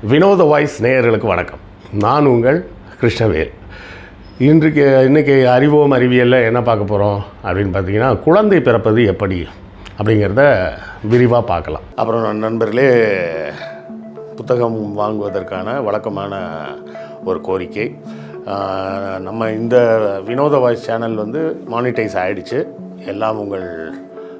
வினோத வாய்ஸ் நேயர்களுக்கு வணக்கம். நான் உங்கள் கிருஷ்ணவேல். இன்றைக்கு இன்றைக்கி அறிவோம் அறிவியலில் என்ன பார்க்க போகிறோம் அப்படின்னு பார்த்தீங்கன்னா குழந்தை பிறப்பது எப்படி அப்படிங்கிறத விரிவாக பார்க்கலாம். அப்புறம் நண்பர்களே புத்தகம் வாங்குவதற்கான வழக்கமான ஒரு கோரிக்கை. நம்ம இந்த வினோத வாய்ஸ் சேனல் வந்து மானிட்டைஸ் ஆகிடுச்சு எல்லாம் உங்கள்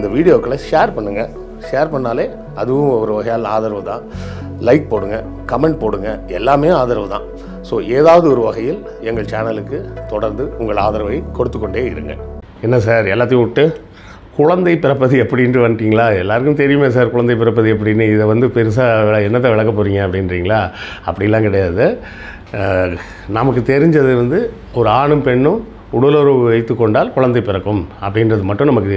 இந்த வீடியோக்களை ஷேர் பண்ணுங்கள் ஷேர் பண்ணாலே அதுவும் ஒரு வகையால் ஆதரவு தான். லைக் போடுங்க கமெண்ட் போடுங்க எல்லாமே ஆதரவு தான். ஸோ ஏதாவது ஒரு வகையில் எங்கள் சேனலுக்கு தொடர்ந்து உங்கள் ஆதரவை கொடுத்து கொண்டே இருங்க. என்ன சார் எல்லாத்தையும் விட்டு குழந்தை பிறப்பது எப்படின்ட்டு வந்துட்டீங்களா? எல்லாருக்கும் தெரியுமே சார் குழந்தை பிறப்பது எப்படின்னு. இதை வந்து பெருசாக என்னத்தை விளக்க போகிறீங்க அப்படின்றீங்களா? அப்படிலாம் கிடையாது. நமக்கு தெரிஞ்சது வந்து ஒரு ஆணும் பெண்ணும் உடலுறவு வைத்து கொண்டால் குழந்தை பிறக்கும் அப்படின்றது மட்டும் நமக்கு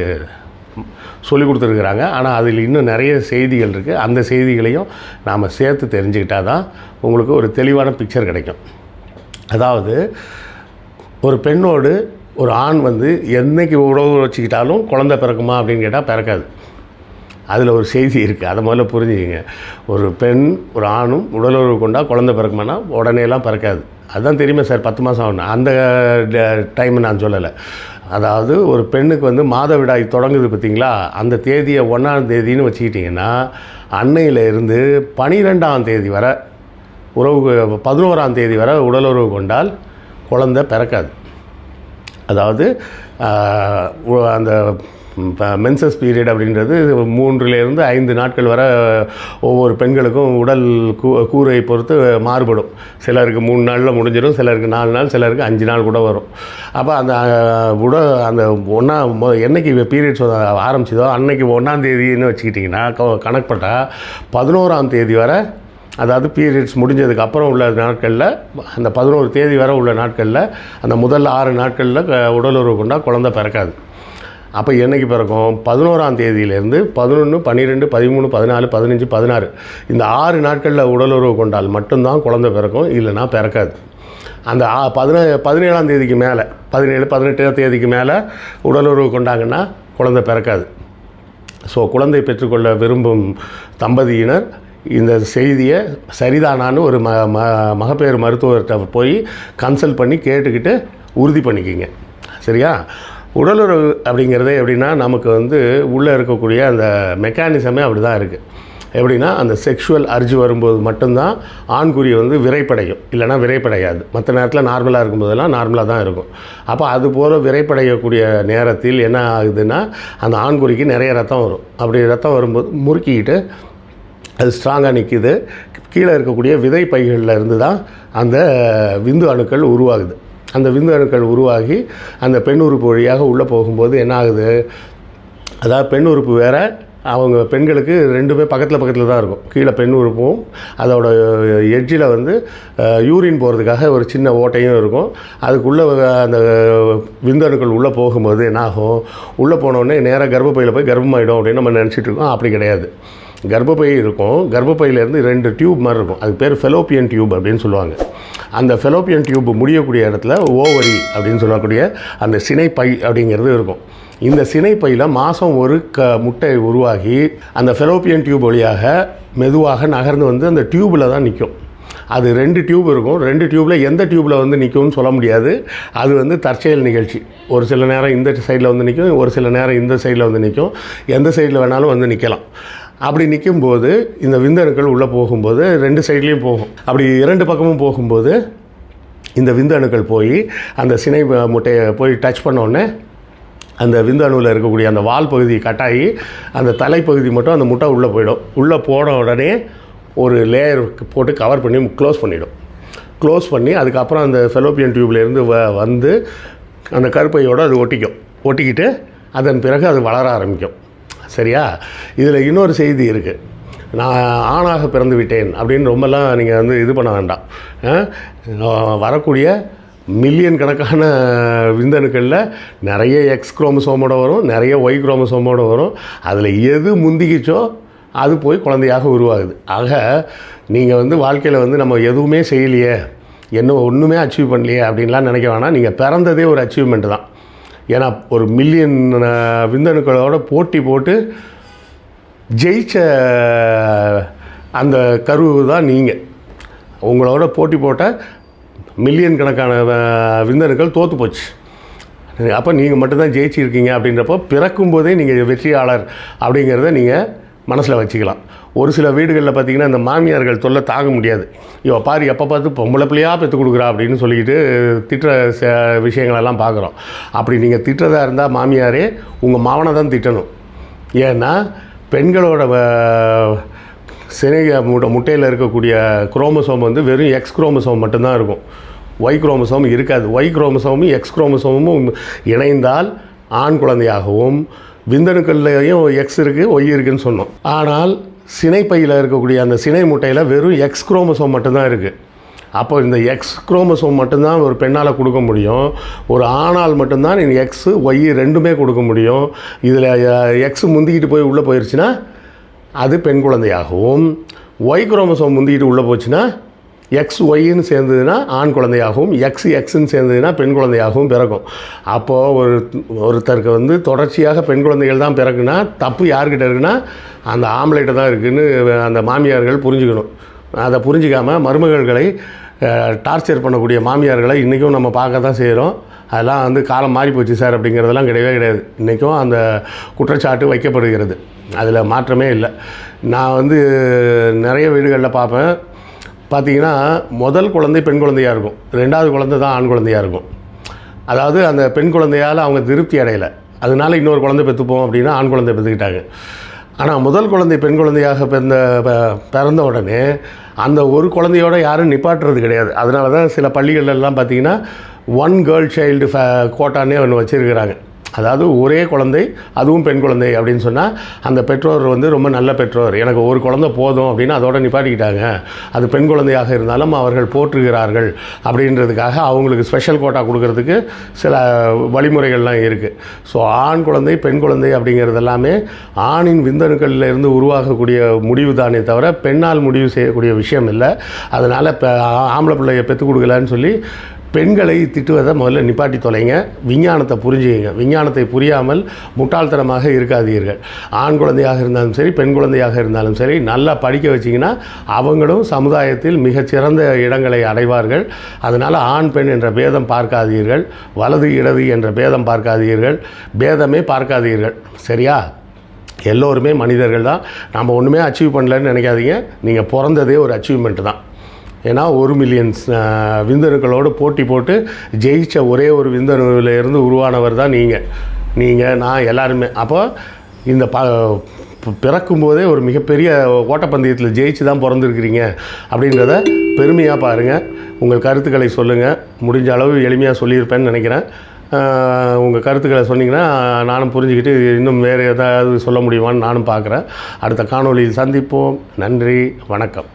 சொல்லி கொடுத்துருக்குறாங்க. ஆனால் அதில் இன்னும் நிறைய செய்திகள் இருக்குது அந்த செய்திகளையும் நாம் சேர்த்து தெரிஞ்சுக்கிட்டா தான் உங்களுக்கு ஒரு தெளிவான பிக்சர் கிடைக்கும். அதாவது ஒரு பெண்ணோடு ஒரு ஆண் வந்து என்றைக்கு உறவு வச்சுக்கிட்டாலும் குழந்தை பிறக்குமா அப்படின்னு கேட்டால் பிறக்காது. அதில் ஒரு செய்தி இருக்குது அதை முதல்ல புரிஞ்சுக்கிங்க. ஒரு பெண் ஒரு ஆணும் உடலுறவு கொண்டால் குழந்தை பிறக்குமானா உடனேலாம் பிறக்காது. அதுதான் தெரியுமே சார் பத்து மாதம் ஆகணும் அந்த டைம் நான் சொல்லலை. அதாவது ஒரு பெண்ணுக்கு வந்து மாதவிடாய் தொடங்குது பார்த்தீங்களா அந்த தேதியை ஒன்றாம் தேதின்னு வச்சுக்கிட்டிங்கன்னா அன்னையில் இருந்து பனிரெண்டாம் தேதி வர உறவு பதினோராம் தேதி வர உடலுறவு கொண்டால் குழந்தை பிறக்காது. அதாவது அந்த இப்போ மென்சஸ் பீரியட் அப்படின்றது மூன்றிலிருந்து ஐந்து நாட்கள் வர ஒவ்வொரு பெண்களுக்கும் உடல் கூ கூரை பொறுத்து மாறுபடும். சிலருக்கு மூணு நாளில் முடிஞ்சிடும் சிலருக்கு நாலு நாள் சிலருக்கு அஞ்சு நாள் கூட வரும். அப்போ அந்த உட அந்த ஒன்றா என்னைக்கு பீரியட்ஸ் ஆரம்பிச்சதோ அன்னைக்கு ஒன்றாம் தேதின்னு வச்சுக்கிட்டிங்கன்னா கணக்கு கணக்குப்பட்டால் பதினோராம் தேதி வரை அதாவது பீரியட்ஸ் முடிஞ்சதுக்கு அப்புறம் உள்ள நாட்களில் அந்த பதினோரு தேதி வரை உள்ள நாட்களில் அந்த முதல் ஆறு நாட்களில் க- உடலுறவு கொண்டா குழந்தை பிறக்காது. அப்போ என்னைக்கு பிறக்கும்? பதினோராம் தேதியிலேருந்து பதினொன்று பன்னிரெண்டு பதிமூணு பதினாலு பதினஞ்சு பதினாறு. இந்த ஆறு நாட்களில் உடலுறவு கொண்டால் மட்டும்தான் குழந்தை பிறக்கும் இல்லைன்னா பிறக்காது. அந்த ஆ- பதினே பதினேழாம் தேதிக்கு மேலே பதினேழு பதினெட்டாம் தேதிக்கு மேலே உடலுறவு கொண்டாங்கன்னா குழந்தை பிறக்காது. ஸோ குழந்தை பெற்றுக்கொள்ள விரும்பும் தம்பதியினர் இந்த செய்தியை சரிதானான்னு ஒரு ம ம மகப்பேறு மருத்துவர்கிட்ட போய் கன்சல்ட் பண்ணி கேட்டுக்கிட்டு உறுதி பண்ணிக்கிங்க. சரியா? உடலுறவு அப்படிங்கிறதே எப்படின்னா நமக்கு வந்து உள்ளே இருக்கக்கூடிய அந்த மெக்கானிசமே அப்படி தான் இருக்குது எப்படின்னா அந்த செக்ஷுவல் அர்ஜி வரும்போது மட்டும்தான் ஆண்குறி வந்து விரைப்படையும். இல்லைன்னா விரைப்படையாது. மற்ற நேரத்தில் நார்மலாக இருக்கும்போதெல்லாம் நார்மலாக தான் இருக்கும். அப்போ அது போல் விரைப்படையக்கூடிய நேரத்தில் என்ன ஆகுதுன்னா அந்த ஆண்குறிக்கு நிறைய ரத்தம் வரும். அப்படி ரத்தம் வரும்போது முறுக்கிக்கிட்டு அது ஸ்ட்ராங்காக நிற்கிது கீழே இருக்கக்கூடிய விதை பைகளில் இருந்து தான் அந்த விந்து அணுக்கள் உருவாகுது. அந்த விந்தணுக்கள் உருவாகி அந்த பெண் உறுப்பு வழியாக உள்ளே போகும்போது என்ன ஆகுது? அதாவது பெண் உறுப்பு வேறு அவங்க பெண்களுக்கு ரெண்டுமே பக்கத்தில் பக்கத்தில் தான் இருக்கும். கீழே பெண் உறுப்பும் அதோட எட்ஜில் வந்து யூரின் போகிறதுக்காக ஒரு சின்ன ஓட்டையும் இருக்கும். அதுக்குள்ளே அந்த விந்தணுக்கள் உள்ளே போகும்போது என்ன ஆகும்? உள்ளே போனோடனே நேராக கர்ப்பப்பையில் போய் கர்ப்பமாயிடும் அப்படின்னு நம்ம நினச்சிட்டு இருக்கோம். அப்படி கிடையாது. கர்ப்பப்பை இருக்கும். கர்ப்பப்பையிலேருந்து ரெண்டு டியூப் மாதிரி இருக்கும். அது பேர் ஃபெலோப்பியன் டியூப் அப்படின்னு சொல்லுவாங்க. அந்த ஃபெலோப்பியன் டியூப் முடியக்கூடிய இடத்துல ஓவரி அப்படின்னு சொல்லக்கூடிய அந்த சினைப்பை அப்படிங்கிறது இருக்கும். இந்த சினைப்பையில் மாதம் ஒரு க முட்டை உருவாகி அந்த ஃபெலோப்பியன் டியூப் வழியாக மெதுவாக நகர்ந்து வந்து அந்த டியூப்பில் தான் நிற்கும் அது ரெண்டு டியூப் இருக்கும். ரெண்டு டியூப்பில் எந்த டியூப்பில் வந்து நிற்கும்னு சொல்ல முடியாது. அது வந்து தற்செயல் நிகழ்ச்சி. ஒரு சில நேரம் இந்த சைடில் வந்து நிற்கும் ஒரு சில நேரம் இந்த சைடில் வந்து நிற்கும் எந்த சைடில் வேணாலும் வந்து நிற்கலாம் அப்படி நிற்கும்போது இந்த விந்தணுக்கள் உள்ளே போகும்போது ரெண்டு சைட்லேயும் போகும். அப்படி இரண்டு பக்கமும் போகும்போது இந்த விந்தணுக்கள் போய் அந்த சினை முட்டையை போய் டச் பண்ண உடனே அந்த விந்தணுவில் இருக்கக்கூடிய அந்த வால் பகுதி கட்டாயி அந்த தலைப்பகுதி மட்டும் அந்த முட்டை உள்ளே போயிடும். உள்ளே போன உடனே ஒரு லேயர் போட்டு கவர் பண்ணி க்ளோஸ் பண்ணிவிடும் க்ளோஸ் பண்ணி அதுக்கப்புறம் அந்த ஃபெலோப்பியன் டியூப்லேருந்து வ வந்து அந்த கருப்பையோடு அது ஒட்டிக்கும். ஒட்டிக்கிட்டு அதன் பிறகு அது வளர ஆரம்பிக்கும். சரியா? இதில் இன்னொரு செய்தி இருக்குது நான் ஆணாக பிறந்து விட்டேன் அப்படின்னு ரொம்பலாம் நீங்கள் வந்து இது பண்ண வேண்டாம். வரக்கூடிய மில்லியன் கணக்கான விந்தணுக்களில் நிறைய எக்ஸ் குரோமசோமோட வரும் நிறைய ஒய் குரோமசோமோட வரும். அதில் எது முந்திக்கிச்சோ அது போய் குழந்தையாக உருவாகுது. ஆக நீங்கள் வந்து வாழ்க்கையில் வந்து நம்ம எதுவுமே செய்யலையே என்ன ஒன்றுமே அச்சீவ் பண்ணலையே அப்படின்லாம் நினைக்க வேணாம். நீங்கள் பிறந்ததே ஒரு அச்சீவ்மெண்ட் தான். ஏன்னா ஒரு மில்லியன் விந்தணுக்களோட போட்டி போட்டு ஜெயிச்ச அந்த கருவு தான் நீங்கள் உங்களோட போட்டி போட்ட மில்லியன் கணக்கான விந்தணுக்கள் தோற்று போச்சு. அப்போ நீங்கள் மட்டும்தான் ஜெயிச்சிருக்கீங்க அப்படின்றப்போ பிறக்கும் போதே நீங்கள் வெற்றியாளர் அப்படிங்கிறத நீங்கள் மனசில் வச்சுக்கலாம். ஒரு சில வீடுகளில் பார்த்திங்கன்னா இந்த மாமியார்கள் தொல்லை தாங்க முடியாது. இவ பாரு எப்போ பார்த்து பொம்பளை பிள்ளையாக பெற்று கொடுக்குறா அப்படின்னு சொல்லிக்கிட்டு திட்டுற ச விஷயங்களெல்லாம் பார்க்குறோம் அப்படி நீங்கள் திட்டுறதா இருந்தால் மாமியாரே உங்கள் மாவனை தான் திட்டணும். ஏன்னா பெண்களோட வ- சினைக முட்டை முட்டையில் இருக்கக்கூடிய குரோமசோம் வந்து வெறும் எக்ஸ் குரோமசோம் மட்டும்தான் இருக்கும். ஒய் குரோமசோம் இருக்காது. ஒய் குரோமசோமும் எக்ஸ் குரோமசோமும் இணைந்தால் ஆண் குழந்தையாகவும் விந்தணுக்கள்லையும் எக்ஸ் இருக்குது ஒய் இருக்குன்னு சொன்னோம். ஆனால் சினைப்பையில் இருக்கக்கூடிய அந்த சினை முட்டையில் வெறும் எக்ஸ் குரோமசோம் மட்டும்தான் இருக்குது அப்போ இந்த எக்ஸ் குரோமசோம் மட்டும்தான் ஒரு பெண்ணால் கொடுக்க முடியும். ஒரு ஆணால் மட்டும்தான் நீங்கள் எக்ஸு ஒய் ரெண்டுமே கொடுக்க முடியும். இதில் எக்ஸ் முந்திக்கிட்டு போய் உள்ளே போயிடுச்சுன்னா அது பெண் குழந்தையாகவும் ஒய் குரோமசோம் முந்திக்கிட்டு உள்ளே போச்சுன்னா எக்ஸ் ஒய்ன்னு சேர்ந்ததுன்னா ஆண் குழந்தையாகவும் எக்ஸ் எக்ஸ்ன்னு சேர்ந்ததுன்னா பெண் குழந்தையாகவும் பிறக்கும். அப்போது ஒரு ஒருத்தருக்கு வந்து தொடர்ச்சியாக பெண் குழந்தைகள் தான் பிறக்குன்னா தப்பு யார்கிட்ட இருக்குன்னா அந்த ஆம்பளைகிட்ட தான் இருக்குதுன்னு அந்த மாமியார்கள் புரிஞ்சுக்கணும். அதை புரிஞ்சிக்காமல் மருமகள்களை டார்ச்சர் பண்ணக்கூடிய மாமியார்களை இன்றைக்கும் நம்ம பார்க்க தான் செய்கிறோம். அதெல்லாம் வந்து காலம் மாறி போச்சு சார் அப்படிங்கிறதெல்லாம் கிடையவே கிடையாது. இன்றைக்கும் அந்த குற்றச்சாட்டு வைக்கப்படுகிறது. அதில் மாற்றமே இல்லை. நான் வந்து நிறைய வீடுகளில் பார்ப்பேன். பார்த்தீங்கன்னா முதல் குழந்தை பெண் குழந்தையாக இருக்கும். ரெண்டாவது குழந்தை தான் ஆண் குழந்தையாக இருக்கும். அதாவது அந்த பெண் குழந்தையால் அவங்க திருப்தி அடையலை. அதனால் இன்னொரு குழந்தை பெற்றுப்போம் அப்படின்னா ஆண் குழந்தை பெற்றுக்கிட்டாங்க ஆனால் முதல் குழந்தை பெண் குழந்தையாக பிறந்த பிறந்த உடனே அந்த ஒரு குழந்தையோட யாரும் நிப்பாட்டுறது கிடையாது. அதனால தான் சில பள்ளிகள்லெல்லாம் பார்த்தீங்கன்னா ஒன் கேர்ள் சைல்டு ஃபே கோட்டானே ஒன்று வச்சுருக்கிறாங்க. அதாவது ஒரே குழந்தை அதுவும் பெண் குழந்தை அப்படின்னு சொன்னால் அந்த பெற்றோர் வந்து ரொம்ப நல்ல பெற்றோர். எனக்கு ஒரு குழந்தை போதும் அப்படின்னு அதோட நிப்பாட்டிக்கிட்டாங்க. அது பெண் குழந்தையாக இருந்தாலும் அவர்கள் போற்றுகிறார்கள் அப்படின்றதுக்காக அவங்களுக்கு ஸ்பெஷல் கோட்டா கொடுக்கறதுக்கு சில வழிமுறைகள்லாம் இருக்குது ஸோ ஆண் குழந்தை பெண் குழந்தை அப்படிங்கிறது எல்லாமே ஆணின் விந்தணுக்களில் இருந்து உருவாகக்கூடிய முடிவு தானே தவிர பெண்ணால் முடிவு செய்யக்கூடிய விஷயம் இல்லை. அதனால் இப்போ ஆம்பளை பிள்ளைய பெற்றுக் கொடுக்கலன்னு சொல்லி பெண்களை திட்டுவதை முதல்ல நிப்பாட்டி தொலைங்க. விஞ்ஞானத்தை புரிஞ்சுக்கிங்க. விஞ்ஞானத்தை புரியாமல் முட்டாள்தனமாக இருக்காதீர்கள். ஆண் குழந்தையாக இருந்தாலும் சரி பெண் குழந்தையாக இருந்தாலும் சரி நல்லா படிக்க வச்சிங்கன்னா அவங்களும் சமுதாயத்தில் மிகச்சிறந்த இடங்களை அடைவார்கள். அதனால் ஆண் பெண் என்ற பேதம் பார்க்காதீர்கள். வலது இடது என்ற பேதம் பார்க்காதீர்கள். பேதமே பார்க்காதீர்கள். சரியா? எல்லோருமே மனிதர்கள் தான். நம்ம ஒன்றுமே அச்சீவ் பண்ணலன்னு நினைக்காதீங்க. நீங்கள் பிறந்ததே ஒரு அச்சீவ்மெண்ட் தான். ஏன்னா ஒரு மில்லியன் விந்தணுக்களோடு போட்டி போட்டு ஜெயித்த ஒரே ஒரு விந்தணுவிலிருந்து உருவானவர் தான் நீங்கள் நீங்கள் நான் எல்லாருமே. அப்போ இந்த ப பிறக்கும்போதே ஒரு மிகப்பெரிய ஓட்டப்பந்தயத்தில் ஜெயிச்சு தான் பிறந்திருக்கிறீங்க அப்படின்றத பெருமையாக பாருங்கள் உங்கள் கருத்துக்களை சொல்லுங்கள் முடிஞ்ச அளவு எளிமையாக சொல்லியிருப்பேன்னு நினைக்கிறேன். உங்கள் கருத்துக்களை சொன்னீங்கன்னா நானும் புரிஞ்சுக்கிட்டு இன்னும் வேறு ஏதாவது சொல்ல முடியுமான்னு நானும் பார்க்குறேன். அடுத்த காணொளியில் சந்திப்போம். நன்றி வணக்கம்.